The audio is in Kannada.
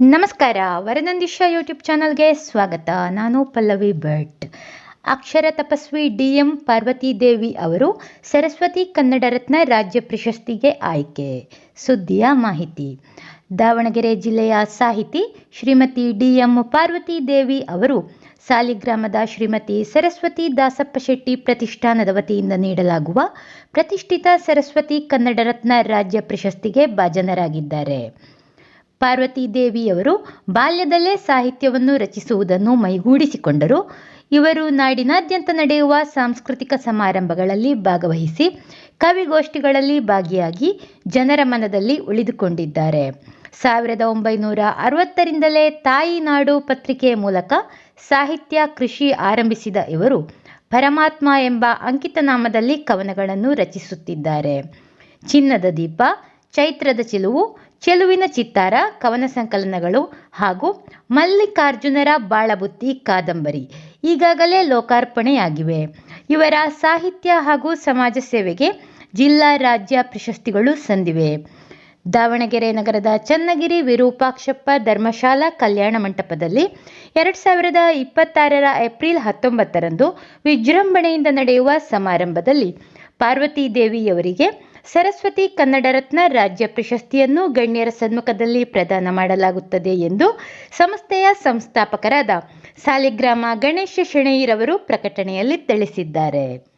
ನಮಸ್ಕಾರ. ವರನಂದಿಶ ಯೂಟ್ಯೂಬ್ ಚಾನಲ್ಗೆ ಸ್ವಾಗತ. ನಾನು ಪಲ್ಲವಿ ಭಟ್. ಅಕ್ಷರ ತಪಸ್ವಿ ಡಿ ಎಂ ಪಾರ್ವತಿ ದೇವಿ ಅವರು ಸರಸ್ವತಿ ಕನ್ನಡ ರತ್ನ ರಾಜ್ಯ ಪ್ರಶಸ್ತಿಗೆ ಆಯ್ಕೆ. ಸುದ್ದಿಯ ಮಾಹಿತಿ. ದಾವಣಗೆರೆ ಜಿಲ್ಲೆಯ ಸಾಹಿತಿ ಶ್ರೀಮತಿ ಡಿ ಎಂ ಪಾರ್ವತಿ ದೇವಿ ಅವರು ಸಾಲಿಗ್ರಾಮದ ಶ್ರೀಮತಿ ಸರಸ್ವತಿ ದಾಸಪ್ಪ ಶೆಟ್ಟಿ ಪ್ರತಿಷ್ಠಾನದ ವತಿಯಿಂದ ನೀಡಲಾಗುವ ಪ್ರತಿಷ್ಠಿತ ಸರಸ್ವತಿ ಕನ್ನಡ ರತ್ನ ರಾಜ್ಯ ಪ್ರಶಸ್ತಿಗೆ ಭಾಜನರಾಗಿದ್ದಾರೆ. ಪಾರ್ವತಿ ದೇವಿಯವರು ಬಾಲ್ಯದಲ್ಲೇ ಸಾಹಿತ್ಯವನ್ನು ರಚಿಸುವುದನ್ನು ಮೈಗೂಡಿಸಿಕೊಂಡರು. ಇವರು ನಾಡಿನಾದ್ಯಂತ ನಡೆಯುವ ಸಾಂಸ್ಕೃತಿಕ ಸಮಾರಂಭಗಳಲ್ಲಿ ಭಾಗವಹಿಸಿ ಕವಿಗೋಷ್ಠಿಗಳಲ್ಲಿ ಭಾಗಿಯಾಗಿ ಜನರ ಮನದಲ್ಲಿ ಉಳಿದುಕೊಂಡಿದ್ದಾರೆ. ಸಾವಿರದ ಒಂಬೈನೂರ ಅರವತ್ತರಿಂದಲೇ ತಾಯಿ ನಾಡು ಪತ್ರಿಕೆಯ ಮೂಲಕ ಸಾಹಿತ್ಯ, ಕೃಷಿ ಆರಂಭಿಸಿದ ಇವರು ಪರಮಾತ್ಮ ಎಂಬ ಅಂಕಿತ ನಾಮದಲ್ಲಿ ಕವನಗಳನ್ನು ರಚಿಸುತ್ತಿದ್ದಾರೆ. ಚಿನ್ನದ ದೀಪ ಚೈತ್ರದ ಚೆಲುವು, ಚೆಲುವಿನ ಚಿತ್ತಾರ, ಕವನ ಸಂಕಲನಗಳು ಹಾಗೂ ಮಲ್ಲಿಕಾರ್ಜುನರ ಬಾಳಬುತ್ತಿ ಕಾದಂಬರಿ ಈಗಾಗಲೇ ಲೋಕಾರ್ಪಣೆಯಾಗಿವೆ. ಇವರ ಸಾಹಿತ್ಯ ಹಾಗೂ ಸಮಾಜ ಸೇವೆಗೆ ಜಿಲ್ಲಾ ರಾಜ್ಯ ಪ್ರಶಸ್ತಿಗಳು ಸಂದಿವೆ. ದಾವಣಗೆರೆ ನಗರದ ಚನ್ನಗಿರಿ ವಿರೂಪಾಕ್ಷಪ್ಪ ಧರ್ಮಶಾಲಾ ಕಲ್ಯಾಣ ಮಂಟಪದಲ್ಲಿ ಎರಡು ಸಾವಿರದ ಇಪ್ಪತ್ತಾರರ ಏಪ್ರಿಲ್ ಹತ್ತೊಂಬತ್ತರಂದು ವಿಜೃಂಭಣೆಯಿಂದ ನಡೆಯುವ ಸಮಾರಂಭದಲ್ಲಿ ಪಾರ್ವತಿ ದೇವಿಯವರಿಗೆ ಸರಸ್ವತಿ ಕನ್ನಡ ರತ್ನ ರಾಜ್ಯ ಪ್ರಶಸ್ತಿಯನ್ನು ಗಣ್ಯರ ಸಮ್ಮುಖದಲ್ಲಿ ಪ್ರದಾನ ಮಾಡಲಾಗುತ್ತದೆ ಎಂದು ಸಂಸ್ಥೆಯ ಸಂಸ್ಥಾಪಕರಾದ ಸಾಲಿಗ್ರಾಮ ಗಣೇಶ ಶೆಣೈರವರು ಪ್ರಕಟಣೆಯಲ್ಲಿ ತಿಳಿಸಿದ್ದಾರೆ.